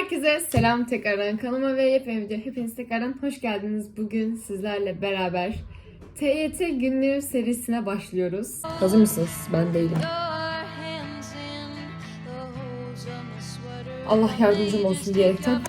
Herkese selam tekrardan kanalıma ve yepyeni video. Hepiniz tekrardan hoş geldiniz. Bugün sizlerle beraber TYT günlüğü serisine başlıyoruz. Hazır mısınız? Ben değilim. Allah yardımcım olsun diyerekten.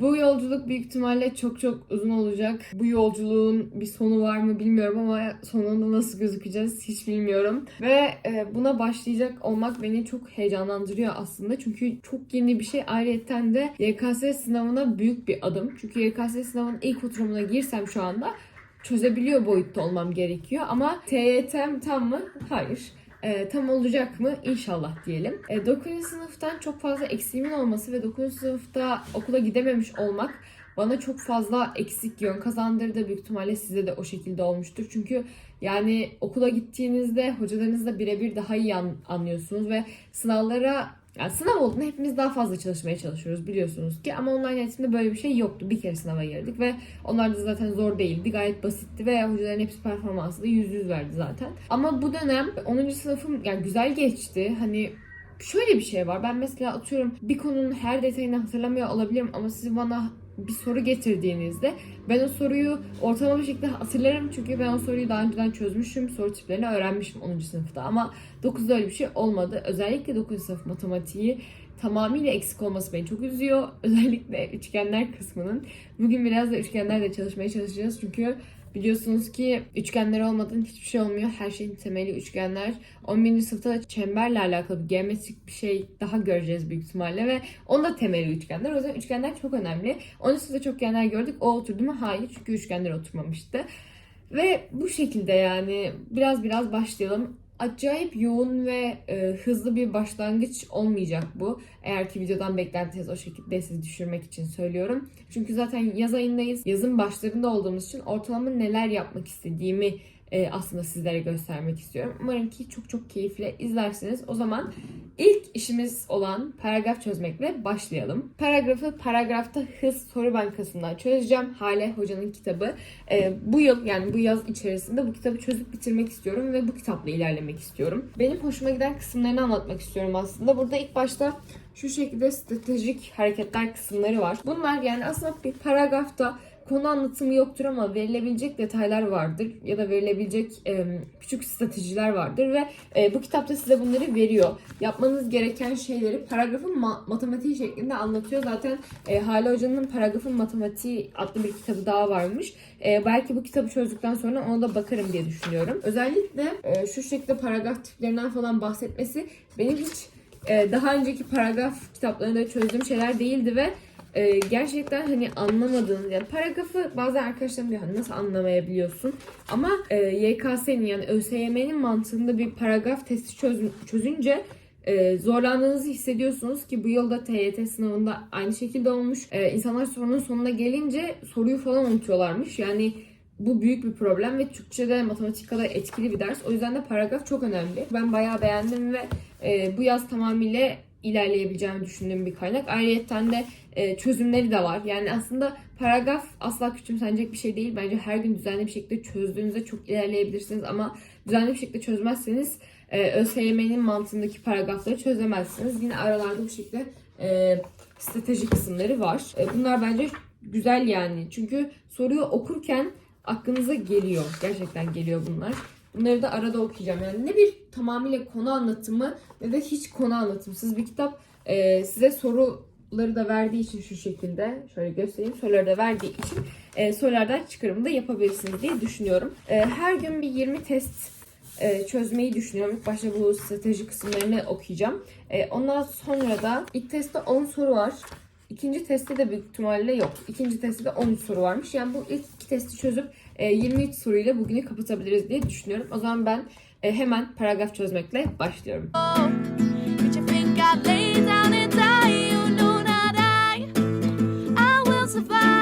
Bu yolculuk büyük ihtimalle çok çok uzun olacak. Bu yolculuğun bir sonu var mı bilmiyorum ama sonunda nasıl gözükeceğiz hiç bilmiyorum. Ve e, buna başlayacak olmak beni çok heyecanlandırıyor aslında. Çünkü çok yeni bir şey. Ayrıca de YKS sınavına büyük bir adım. Çünkü YKS sınavının ilk oturumuna girsem şu anda çözebiliyor boyutta olmam gerekiyor. Ama TYT'm tam mı? Hayır. E, tam olacak mı? İnşallah diyelim. E, 9. sınıftan çok fazla eksiğimin olması ve 9. sınıfta okula gidememiş olmak bana çok fazla eksik yön kazandırdı. Büyük ihtimalle size de o şekilde olmuştur. Çünkü yani okula gittiğinizde hocalarınızla birebir daha iyi an- anlıyorsunuz ve sınavlara yani sınav olduğunda hepimiz daha fazla çalışmaya çalışıyoruz biliyorsunuz ki ama online eğitimde böyle bir şey yoktu. Bir kere sınava girdik ve onlar da zaten zor değildi. Gayet basitti ve hocaların hepsi performansı da yüz yüz verdi zaten. Ama bu dönem 10. sınıfım yani güzel geçti. Hani şöyle bir şey var. Ben mesela atıyorum bir konunun her detayını hatırlamıyor olabilirim ama siz bana bir soru getirdiğinizde ben o soruyu ortalama bir şekilde hatırlarım çünkü ben o soruyu daha önceden çözmüşüm. Soru tiplerini öğrenmişim 10. sınıfta ama 9'da öyle bir şey olmadı. Özellikle 9. sınıf matematiği tamamıyla eksik olması beni çok üzüyor. Özellikle üçgenler kısmının. Bugün biraz da üçgenlerle çalışmaya çalışacağız çünkü Biliyorsunuz ki üçgenler olmadan hiçbir şey olmuyor. Her şeyin temeli üçgenler. 11. sınıfta çemberle alakalı bir geometrik bir şey daha göreceğiz büyük ihtimalle ve onun da temeli üçgenler. O yüzden üçgenler çok önemli. 10. sınıfta çok üçgenler gördük. O oturdu mu? Hayır. Çünkü üçgenler oturmamıştı. Ve bu şekilde yani biraz biraz başlayalım. Acayip yoğun ve e, hızlı bir başlangıç olmayacak bu. Eğer ki videodan beklentiniz o şekilde sizi düşürmek için söylüyorum. Çünkü zaten yaz ayındayız. Yazın başlarında olduğumuz için ortalama neler yapmak istediğimi e, aslında sizlere göstermek istiyorum. Umarım ki çok çok keyifle izlersiniz. O zaman ilk işimiz olan paragraf çözmekle başlayalım. Paragrafı paragrafta hız soru bankasından çözeceğim. Hale Hoca'nın kitabı. E, bu yıl yani bu yaz içerisinde bu kitabı çözüp bitirmek istiyorum ve bu kitapla ilerlemek istiyorum. Benim hoşuma giden kısımlarını anlatmak istiyorum aslında. Burada ilk başta şu şekilde stratejik hareketler kısımları var. Bunlar yani aslında bir paragrafta konu anlatımı yoktur ama verilebilecek detaylar vardır ya da verilebilecek e, küçük stratejiler vardır ve e, bu kitapta size bunları veriyor. Yapmanız gereken şeyleri paragrafın ma- matematiği şeklinde anlatıyor. Zaten e, Hale Hoca'nın paragrafın matematiği adlı bir kitabı daha varmış. E, belki bu kitabı çözdükten sonra ona da bakarım diye düşünüyorum. Özellikle e, şu şekilde paragraf tiplerinden falan bahsetmesi benim hiç e, daha önceki paragraf kitaplarında çözdüğüm şeyler değildi ve e, gerçekten hani anlamadığınız yani paragrafı bazı arkadaşlarım diyor hani nasıl anlamayabiliyorsun ama e, YKS'nin yani ÖSYM'nin mantığında bir paragraf testi çöz, çözünce e, zorlandığınızı hissediyorsunuz ki bu yılda TYT sınavında aynı şekilde olmuş. E, insanlar sorunun sonuna gelince soruyu falan unutuyorlarmış. Yani bu büyük bir problem ve Türkçe'de matematik kadar etkili bir ders. O yüzden de paragraf çok önemli. Ben bayağı beğendim ve e, bu yaz tamamıyla ilerleyebileceğimi düşündüğüm bir kaynak. Ayrıca de e, çözümleri de var. Yani aslında paragraf asla küçümsenecek bir şey değil. Bence her gün düzenli bir şekilde çözdüğünüzde çok ilerleyebilirsiniz ama düzenli bir şekilde çözmezseniz e, ÖSYM'nin mantığındaki paragrafları çözemezsiniz. Yine aralarda bu şekilde e, strateji kısımları var. E, bunlar bence güzel yani. Çünkü soruyu okurken aklınıza geliyor. Gerçekten geliyor bunlar. Bunları da arada okuyacağım. Yani ne bir tamamıyla konu anlatımı ne de hiç konu anlatımsız bir kitap. Ee, size soruları da verdiği için şu şekilde şöyle göstereyim. Soruları da verdiği için e, sorulardan çıkarımı da yapabilirsiniz diye düşünüyorum. E, her gün bir 20 test e, çözmeyi düşünüyorum. İlk başta bu strateji kısımlarını okuyacağım. E, ondan sonra da ilk testte 10 soru var. İkinci testte de büyük ihtimalle yok. İkinci testte de 13 soru varmış. Yani bu ilk iki testi çözüp 23 soruyla bugünü kapatabiliriz diye düşünüyorum. O zaman ben e, hemen paragraf çözmekle başlıyorum. Did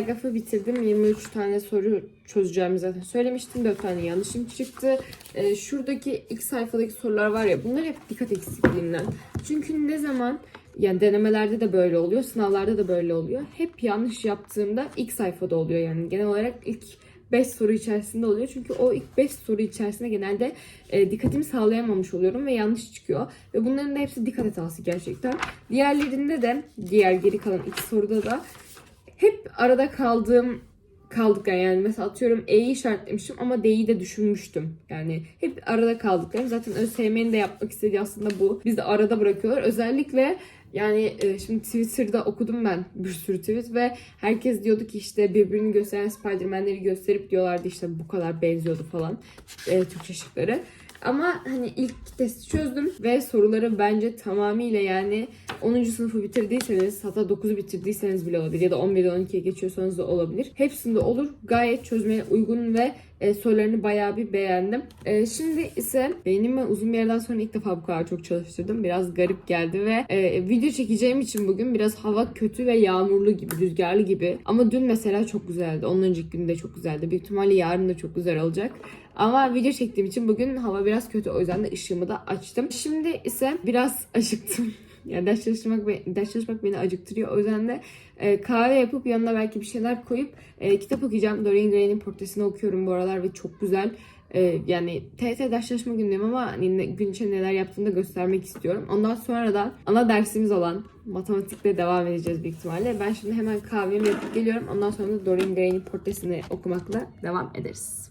paragrafı bitirdim. 23 tane soru çözeceğimi zaten söylemiştim. 4 tane yanlışım çıktı. Ee, şuradaki ilk sayfadaki sorular var ya, bunlar hep dikkat eksikliğinden. Çünkü ne zaman, yani denemelerde de böyle oluyor, sınavlarda da böyle oluyor. Hep yanlış yaptığımda ilk sayfada oluyor yani. Genel olarak ilk 5 soru içerisinde oluyor. Çünkü o ilk 5 soru içerisinde genelde e, dikkatimi sağlayamamış oluyorum ve yanlış çıkıyor. Ve bunların da hepsi dikkat hatası gerçekten. Diğerlerinde de, diğer geri kalan iki soruda da arada kaldığım kaldıklar yani mesela atıyorum E'yi işaretlemişim ama D'yi de düşünmüştüm. Yani hep arada kaldıklarım. Zaten ÖSYM'nin de yapmak istediği aslında bu. Biz de arada bırakıyorlar. Özellikle yani e, şimdi Twitter'da okudum ben bir sürü tweet ve herkes diyordu ki işte birbirini gösteren Spider-Man'leri gösterip diyorlardı işte bu kadar benziyordu falan e, Türkçe şıkları. Ama hani ilk testi çözdüm ve soruları bence tamamıyla yani 10. sınıfı bitirdiyseniz hatta 9'u bitirdiyseniz bile olabilir ya da 11'de 12'ye geçiyorsanız da olabilir. Hepsinde olur. Gayet çözmeye uygun ve e, sorularını bayağı bir beğendim. E, şimdi ise beynimi uzun bir yerden sonra ilk defa bu kadar çok çalıştırdım. Biraz garip geldi ve e, video çekeceğim için bugün biraz hava kötü ve yağmurlu gibi, rüzgarlı gibi. Ama dün mesela çok güzeldi. Onun önceki gün de çok güzeldi. Büyük ihtimalle yarın da çok güzel olacak. Ama video çektiğim için bugün hava biraz kötü. O yüzden de ışığımı da açtım. Şimdi ise biraz acıktım. Yani ders çalışmak, ders çalışmak beni acıktırıyor. O yüzden de e, kahve yapıp yanına belki bir şeyler koyup e, kitap okuyacağım. Dorian Gray'nin portresini okuyorum bu aralar ve çok güzel. E, yani TET ders çalışma günlüğüm ama hani gün içinde neler yaptığını da göstermek istiyorum. Ondan sonra da ana dersimiz olan matematikle devam edeceğiz büyük ihtimalle. Ben şimdi hemen kahvemi yapıp geliyorum. Ondan sonra da Dorian Gray'nin portresini okumakla devam ederiz.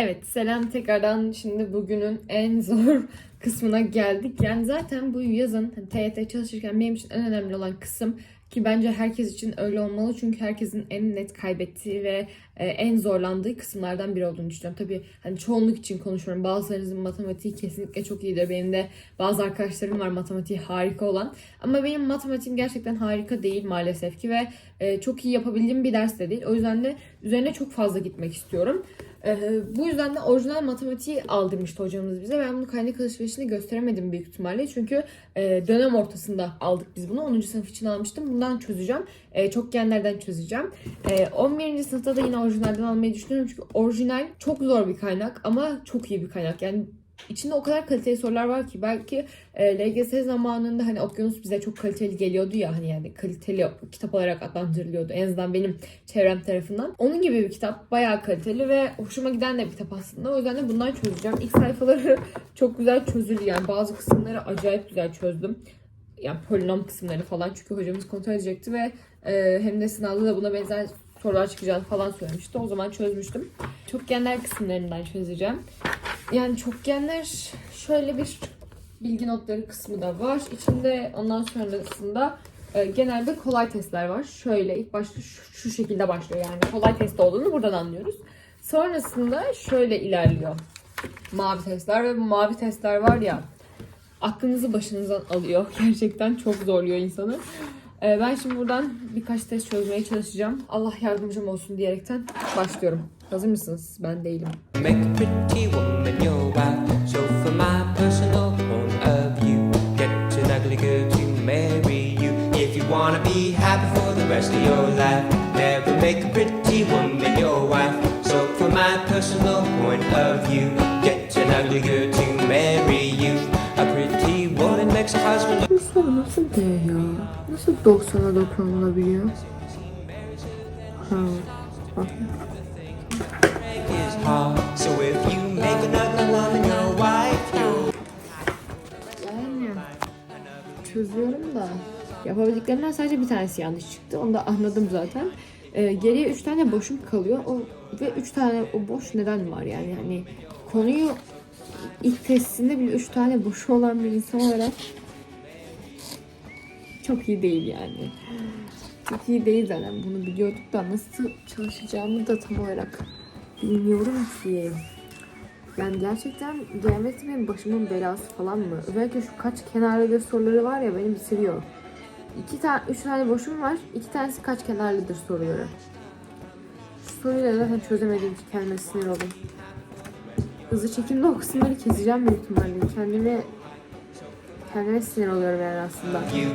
Evet selam tekrardan şimdi bugünün en zor kısmına geldik. Yani zaten bu yazın hani TYT çalışırken benim için en önemli olan kısım ki bence herkes için öyle olmalı çünkü herkesin en net kaybettiği ve e, en zorlandığı kısımlardan biri olduğunu düşünüyorum. Tabii hani çoğunluk için konuşuyorum. Bazılarınızın matematiği kesinlikle çok iyidir. Benim de bazı arkadaşlarım var matematiği harika olan. Ama benim matematiğim gerçekten harika değil maalesef ki ve e, çok iyi yapabildiğim bir ders de değil. O yüzden de üzerine çok fazla gitmek istiyorum. Ee, bu yüzden de orijinal matematiği aldırmıştı hocamız bize. Ben bunu kaynak alışverişinde gösteremedim büyük ihtimalle. Çünkü e, dönem ortasında aldık biz bunu. 10. sınıf için almıştım. Bundan çözeceğim. E, çokgenlerden çözeceğim. E, 11. sınıfta da yine orijinalden almayı düşünüyorum. Çünkü orijinal çok zor bir kaynak ama çok iyi bir kaynak. Yani içinde o kadar kaliteli sorular var ki belki e, LGS zamanında hani okyanus bize çok kaliteli geliyordu ya hani yani kaliteli kitap olarak adlandırılıyordu en azından benim çevrem tarafından. Onun gibi bir kitap bayağı kaliteli ve hoşuma giden de bir kitap aslında. O yüzden de bundan çözeceğim. İlk sayfaları çok güzel çözüldü yani bazı kısımları acayip güzel çözdüm. Yani polinom kısımları falan çünkü hocamız kontrol edecekti ve e, hem de sınavda da buna benzer sorular çıkacağını falan söylemişti. O zaman çözmüştüm. Çokgenler kısımlarından çözeceğim. Yani çokgenler şöyle bir bilgi notları kısmı da var. İçinde ondan sonrasında e, genelde kolay testler var. Şöyle ilk başta şu, şu şekilde başlıyor yani kolay test olduğunu buradan anlıyoruz. Sonrasında şöyle ilerliyor. Mavi testler ve bu mavi testler var ya aklınızı başınızdan alıyor. Gerçekten çok zorluyor insanı. E, ben şimdi buradan birkaç test çözmeye çalışacağım. Allah yardımcım olsun diyerekten başlıyorum. Hazır mısınız? Ben değilim. Wanna be happy for the rest of your life, never make a pretty woman your wife. So for my personal point of view, get an ugly girl to marry you. A pretty woman makes a husband. Soru nasıl D ya? Nasıl 90'a dokunulabiliyor? Ha, bak. Hard. So if you make an ugly woman your wife, çözüyorum da yapabildiklerimden sadece bir tanesi yanlış çıktı. Onu da anladım zaten. Ee, geriye 3 tane boşum kalıyor. O ve 3 tane o boş neden var yani hani konuyu ilk testinde bile 3 tane boşu olan bir insan olarak çok iyi değil yani. Çok iyi değil zaten bunu biliyorduk da nasıl çalışacağımı da tam olarak bilmiyorum ki. Yani gerçekten geometri benim başımın belası falan mı? Özellikle şu kaç kenarlıdır soruları var ya beni bitiriyor. İki tane, üç tane boşum var. İki tanesi kaç kenarlıdır soruları. Şu soruyu zaten çözemediğim için kendime sinir oldum. Hızlı çekimde o kısımları keseceğim büyük ihtimalle. Kendime kendime sinir oluyorum yani aslında. You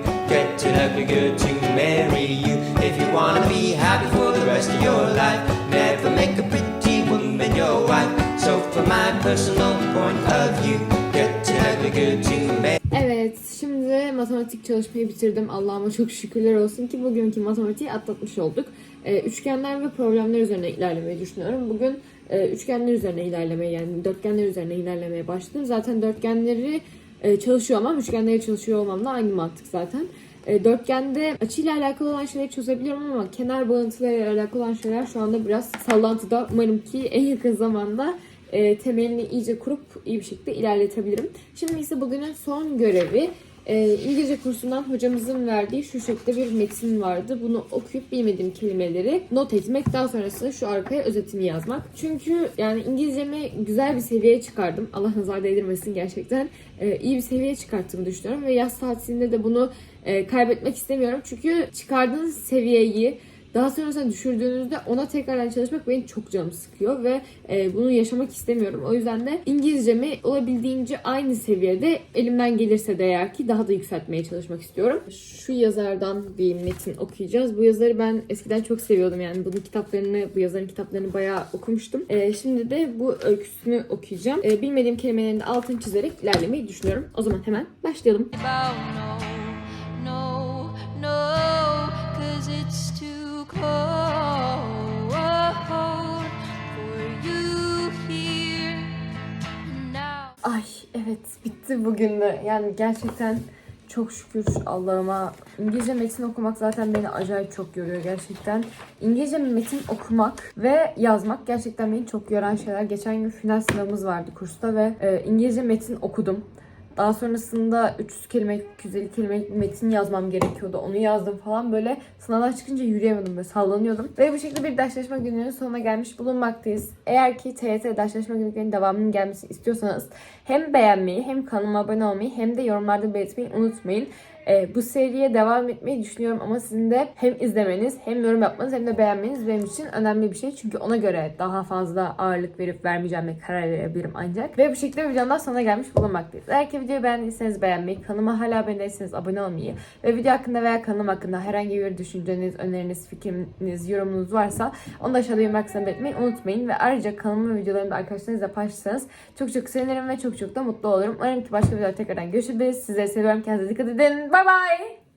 get an ugly girl to marry you if you wanna be happy for the rest of your wife. So, from my personal point of view, get an ugly girl to marry. Evet, şimdi matematik çalışmayı bitirdim. Allah'ıma çok şükürler olsun ki bugünkü matematiği atlatmış olduk. Ee, üçgenler ve problemler üzerine ilerlemeyi düşünüyorum. Bugün e, üçgenler üzerine ilerlemeye yani dörtgenler üzerine ilerlemeye başladım. Zaten dörtgenleri e, çalışıyor olmam, üçgenleri çalışıyor olmam da aynı mantık zaten. E, dörtgende açıyla alakalı olan şeyleri çözebiliyorum ama kenar bağıntılarıyla alakalı olan şeyler şu anda biraz sallantıda. Umarım ki en yakın zamanda e, temelini iyice kurup iyi bir şekilde ilerletebilirim. Şimdi ise bugünün son görevi e, İngilizce kursundan hocamızın verdiği şu şekilde bir metin vardı. Bunu okuyup bilmediğim kelimeleri not etmek. Daha sonrasında şu arkaya özetini yazmak. Çünkü yani İngilizcemi güzel bir seviyeye çıkardım. Allah nazar değdirmesin gerçekten. E, iyi bir seviyeye çıkarttığımı düşünüyorum. Ve yaz tatilinde de bunu e, kaybetmek istemiyorum. Çünkü çıkardığınız seviyeyi daha sonrasında düşürdüğünüzde ona tekrardan çalışmak benim çok canımı sıkıyor ve e, bunu yaşamak istemiyorum. O yüzden de İngilizcemi olabildiğince aynı seviyede elimden gelirse de eğer ki daha da yükseltmeye çalışmak istiyorum. Şu yazardan bir metin okuyacağız. Bu yazarı ben eskiden çok seviyordum yani bunun kitaplarını, bu yazarın kitaplarını bayağı okumuştum. E, şimdi de bu öyküsünü okuyacağım. E, bilmediğim kelimelerin altını çizerek ilerlemeyi düşünüyorum. O zaman hemen başlayalım. about no, bitti bugün de. Yani gerçekten çok şükür Allah'ıma. İngilizce metin okumak zaten beni acayip çok yoruyor gerçekten. İngilizce metin okumak ve yazmak gerçekten beni çok yoran şeyler. Geçen gün final sınavımız vardı kursta ve e, İngilizce metin okudum. Daha sonrasında 300 kelimelik, 250 kelimelik bir metin yazmam gerekiyordu. Onu yazdım falan böyle sınavdan çıkınca yürüyemedim böyle sallanıyordum. Ve bu şekilde bir dersleşme gününün sonuna gelmiş bulunmaktayız. Eğer ki TYT dersleşme günlüklerinin devamının gelmesini istiyorsanız hem beğenmeyi hem kanalıma abone olmayı hem de yorumlarda belirtmeyi unutmayın. Ee, bu seriye devam etmeyi düşünüyorum ama sizin de hem izlemeniz hem yorum yapmanız hem de beğenmeniz benim için önemli bir şey. Çünkü ona göre daha fazla ağırlık verip vermeyeceğime karar verebilirim ancak. Ve bu şekilde videonun daha sonuna gelmiş bulunmaktayız. Eğer ki videoyu beğendiyseniz beğenmeyi, kanalıma hala abone abone olmayı ve video hakkında veya kanalım hakkında herhangi bir düşünceniz, öneriniz, fikriniz, yorumunuz varsa onu da aşağıda yorum kısmına belirtmeyi unutmayın. Ve ayrıca kanalımı ve videolarımı da arkadaşlarınızla paylaşırsanız çok çok sevinirim ve çok çok da mutlu olurum. Umarım ki başka videoda tekrardan görüşürüz. Sizleri seviyorum. Kendinize dikkat edin. Bye-bye.